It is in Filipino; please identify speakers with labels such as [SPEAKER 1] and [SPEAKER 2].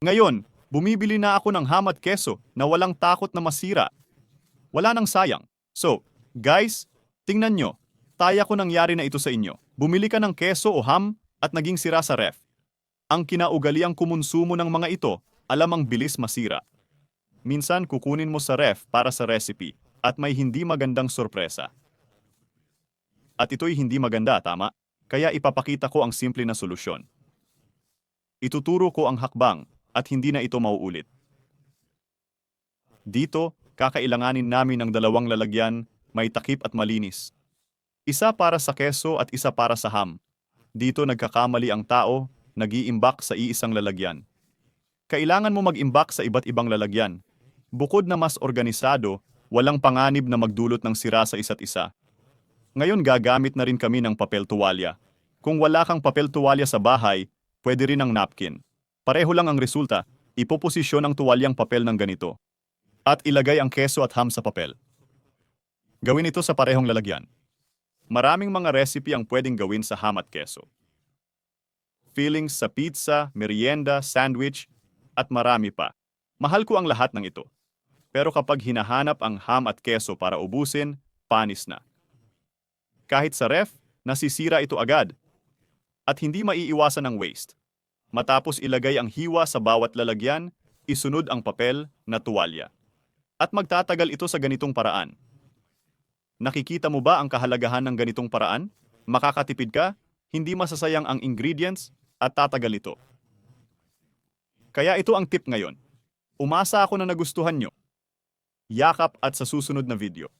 [SPEAKER 1] Ngayon, bumibili na ako ng ham at keso na walang takot na masira. Wala nang sayang. So, guys, tingnan nyo. Taya ko nangyari na ito sa inyo. Bumili ka ng keso o ham at naging sira sa ref. Ang kinaugaliang kumonsumo ng mga ito, alam ang bilis masira. Minsan kukunin mo sa ref para sa recipe at may hindi magandang sorpresa. At ito'y hindi maganda, tama? Kaya ipapakita ko ang simple na solusyon. Ituturo ko ang hakbang at hindi na ito mauulit. Dito, kakailanganin namin ng dalawang lalagyan, may takip at malinis. Isa para sa keso at isa para sa ham. Dito nagkakamali ang tao, nag-iimbak sa iisang lalagyan. Kailangan mo mag-imbak sa iba't ibang lalagyan. Bukod na mas organisado, walang panganib na magdulot ng sira sa isa't isa. Ngayon gagamit na rin kami ng papel tuwalya. Kung wala kang papel tuwalya sa bahay, pwede rin ang napkin. Pareho lang ang resulta, ipoposisyon ang tuwalyang papel ng ganito. At ilagay ang keso at ham sa papel. Gawin ito sa parehong lalagyan. Maraming mga recipe ang pwedeng gawin sa ham at keso. Fillings sa pizza, merienda, sandwich, at marami pa. Mahal ko ang lahat ng ito. Pero kapag hinahanap ang ham at keso para ubusin, panis na. Kahit sa ref, nasisira ito agad. At hindi maiiwasan ang waste. Matapos ilagay ang hiwa sa bawat lalagyan, isunod ang papel na tuwalya. At magtatagal ito sa ganitong paraan. Nakikita mo ba ang kahalagahan ng ganitong paraan? Makakatipid ka, hindi masasayang ang ingredients, at tatagal ito. Kaya ito ang tip ngayon. Umasa ako na nagustuhan nyo. Yakap at sa susunod na video.